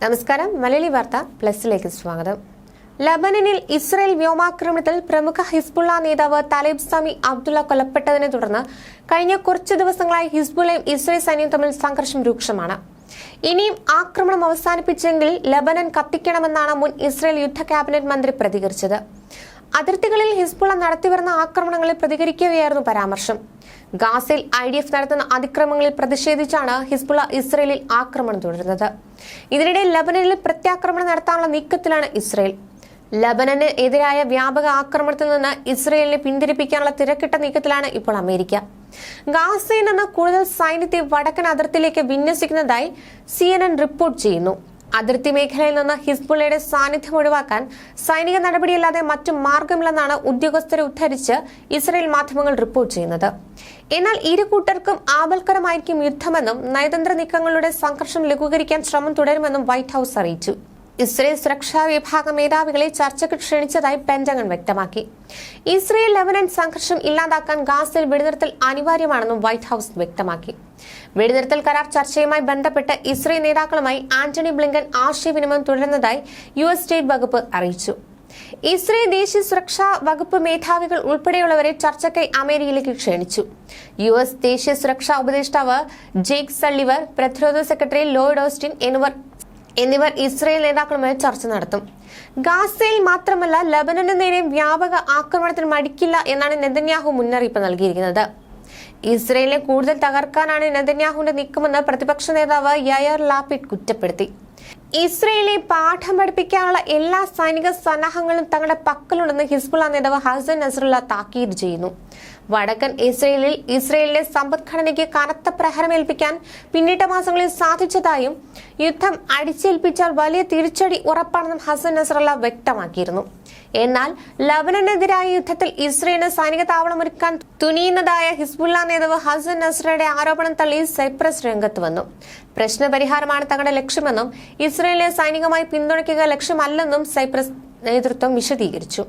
നമസ്കാരം. മലയാളി വാർത്ത പ്ലസിലേക്ക് സ്വാഗതം. ലബനനിൽ ഇസ്രയേൽ വ്യോമാക്രമണത്തിൽ പ്രമുഖ ഹിസ്ബുള്ള നേതാവ് തലേബ് സമി അബ്ദുള്ള കൊല്ലപ്പെട്ടതിനെ തുടർന്ന് കഴിഞ്ഞ കുറച്ചു ദിവസങ്ങളായി ഹിസ്ബുള്ളയും ഇസ്രയേൽ സൈന്യവും തമ്മിൽ സംഘർഷം രൂക്ഷമാണ്. ഇനിയും ആക്രമണം അവസാനിപ്പിച്ചെങ്കിൽ ലബനൻ കത്തിക്കണമെന്നാണ് മുൻ ഇസ്രയേൽ യുദ്ധ ക്യാബിനറ്റ് മന്ത്രി പ്രതികരിച്ചത്. അതിർത്തികളിൽ ഹിസ്ബുള്ള നടത്തിവരുന്ന ആക്രമണങ്ങളിൽ പ്രതികരിക്കുകയായിരുന്നു പരാമർശം. ഗാസയിൽ ഐ ഡി എഫ് നടത്തുന്ന അതിക്രമങ്ങളിൽ പ്രതിഷേധിച്ചാണ് ഹിസ്ബുള ഇസ്രയേലിൽ ആക്രമണം തുടരുന്നത്. ഇതിനിടെ ലബനനിൽ പ്രത്യാക്രമണം നടത്താനുള്ള നീക്കത്തിലാണ് ഇസ്രയേൽ. ലബനന് എതിരായ വ്യാപക ആക്രമണത്തിൽ നിന്ന് ഇസ്രയേലിനെ പിന്തിരിപ്പിക്കാനുള്ള തിരക്കിട്ട നീക്കത്തിലാണ് ഇപ്പോൾ അമേരിക്ക. ഗാസയിൽ നിന്ന് കൂടുതൽ സൈന്യത്തെ വടക്കൻ അതിർത്തിയിലേക്ക് വിന്യസിക്കുന്നതായി സി റിപ്പോർട്ട് ചെയ്യുന്നു. അതിർത്തി മേഖലയിൽ നിന്ന് ഹിസ്ബുള്ളയുടെ സാന്നിധ്യം ഒഴിവാക്കാൻ സൈനിക നടപടിയല്ലാതെ മറ്റു മാർഗമില്ലെന്നാണ് ഉദ്യോഗസ്ഥരെ ഉദ്ധരിച്ച് ഇസ്രയേൽ മാധ്യമങ്ങൾ റിപ്പോർട്ട് ചെയ്യുന്നത്. എന്നാൽ ഇരു കൂട്ടർക്കും ആപൽക്കരമായിരിക്കും യുദ്ധമെന്നും നയതന്ത്ര നീക്കങ്ങളുടെ സംഘർഷം ലഘൂകരിക്കാൻ ശ്രമം തുടരുമെന്നും വൈറ്റ് ഹൌസ് അറിയിച്ചു. ഇസ്രയേൽ സുരക്ഷാ വിഭാഗ മേധാവികളെ ചർച്ചയ്ക്ക് ക്ഷണിച്ചതായി പെന്റഗൺ വ്യക്തമാക്കി. ഇസ്രയേൽ ലെബനൻ സംഘർഷം ഇല്ലാതാക്കാൻ ഗാസിൽ വെടിനിർത്തൽ അനിവാര്യമാണെന്നും വൈറ്റ് ഹൌസ് വ്യക്തമാക്കി. വെടിനിർത്തൽ കരാർ ചർച്ചയുമായി ബന്ധപ്പെട്ട് ഇസ്രയേൽ നേതാക്കളുമായി ആന്റണി ബ്ലിങ്കൻ ആശയവിനിമയം തുടരുന്നതായി യു എസ് സ്റ്റേറ്റ് വകുപ്പ് അറിയിച്ചു. ഇസ്രയേൽ ദേശീയ സുരക്ഷാ വകുപ്പ് മേധാവികൾ ഉൾപ്പെടെയുള്ളവരെ ചർച്ചയ്ക്കായി അമേരിക്കയിലേക്ക് ക്ഷണിച്ചു. യു എസ് ദേശീയ സുരക്ഷാ ഉപദേഷ്ടാവ് ജെയ്ക് സള്ളിവർ പ്രതിരോധ സെക്രട്ടറി ലോയിഡ് ഓസ്റ്റിൻ എന്നിവർ എന്നിവർ ഇസ്രയേൽ നേതാക്കളുമായി ചർച്ച നടത്തും. ഗാസയിൽ മാത്രമല്ല ലബനന് നേരെ വ്യാപക ആക്രമണത്തിന് മടിക്കില്ല എന്നാണ് നെതന്യാഹു മുന്നറിയിപ്പ് നൽകിയിരിക്കുന്നത്. ഇസ്രയേലിനെ കൂടുതൽ തകർക്കാനാണ് നെതന്യാഹുവിന്റെ നീക്കമെന്ന് പ്രതിപക്ഷ നേതാവ് യയർ ലാപിഡ് കുറ്റപ്പെടുത്തി. ഇസ്രയേലിനെ പാഠം പഠിപ്പിക്കാനുള്ള എല്ലാ സൈനിക സന്നാഹങ്ങളും തങ്ങളുടെ പക്കലുണ്ടെന്ന് ഹിസ്ബുള്ള നേതാവ് ഹസൻ നസറുള്ള താക്കീത് ചെയ്യുന്നു. വടക്കൻ ഇസ്രയേലിൽ ഇസ്രയേലിന്റെ സമ്പദ്ഘടനയ്ക്ക് കനത്ത പ്രഹരമേൽപ്പിക്കാൻ പിന്നിട്ട മാസങ്ങളിൽ സാധിച്ചതായും യുദ്ധം അടിച്ചേൽപ്പിച്ചാൽ വലിയ തിരിച്ചടി ഉറപ്പാണെന്നും ഹസൻ നസറുള്ള വ്യക്തമാക്കിയിരുന്നു. എന്നാൽ ലബനനെതിരായ യുദ്ധത്തിൽ ഇസ്രയേലിന് സൈനിക താവളം ഒരുക്കാൻ തുനിയുന്നതായ ഹിസ്ബുള്ള നേതാവ് ഹസൻ നസ്രയുടെ ആരോപണം തള്ളി സൈപ്രസ് രംഗത്ത് വന്നു. പ്രശ്നപരിഹാരമാണ് തങ്ങളുടെ ലക്ഷ്യമെന്നും ഇസ്രയേലിനെ സൈനികമായി പിന്തുണയ്ക്കുക ലക്ഷ്യമല്ലെന്നും സൈപ്രസ് നേതൃത്വം വിശദീകരിച്ചു.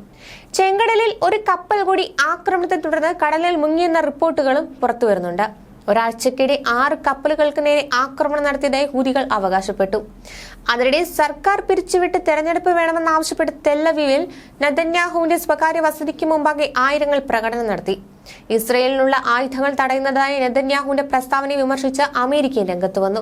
ചെങ്കടലിൽ ഒരു കപ്പൽ കൂടി ആക്രമണത്തെ തുടർന്ന് കടലിൽ മുങ്ങിയെന്ന റിപ്പോർട്ടുകളും പുറത്തുവരുന്നുണ്ട്. ഒരാഴ്ചക്കിടെ ആറ് കപ്പലുകൾക്ക് നേരെ ആക്രമണം നടത്തിയതായി ഹൂതികൾ അവകാശപ്പെട്ടു. അതിനിടെ സർക്കാർ പിരിച്ചുവിട്ട് തെരഞ്ഞെടുപ്പ് വേണമെന്നാവശ്യപ്പെട്ട് തെല്ലവിവിൽ നദന്യാഹുവിന്റെ സ്വകാര്യ വസതിക്ക് മുമ്പാകെ ആയിരങ്ങൾ പ്രകടനം നടത്തി. ഇസ്രയേലിനുള്ള ആയുധങ്ങൾ തടയുന്നതായി നെതന്യാഹുവിന്റെ പ്രസ്താവനയെ വിമർശിച്ച് അമേരിക്കയും രംഗത്ത് വന്നു.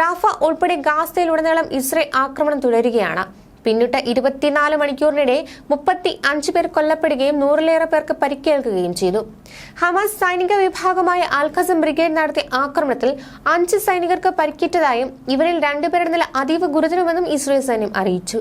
റാഫ ഉൾപ്പെടെ ഗാസയിലുടനീളം ഇസ്രയേൽ ആക്രമണം തുടരുകയാണ്. പിന്നിട്ട ഇരുപത്തിനാല് മണിക്കൂറിനിടെ മുപ്പത്തി അഞ്ച് പേർ കൊല്ലപ്പെടുകയും നൂറിലേറെ പേർക്ക് പരിക്കേൽക്കുകയും ചെയ്തു. ഹമാസ് സൈനിക വിഭാഗമായ ആൽഖസം ബ്രിഗേഡ് നടത്തിയ ആക്രമണത്തിൽ അഞ്ച് സൈനികർക്ക് പരിക്കേറ്റതായും ഇവരിൽ രണ്ടുപേരുടെ നില അതീവ ഗുരുതരമെന്നും ഇസ്രയേൽ സൈന്യം അറിയിച്ചു.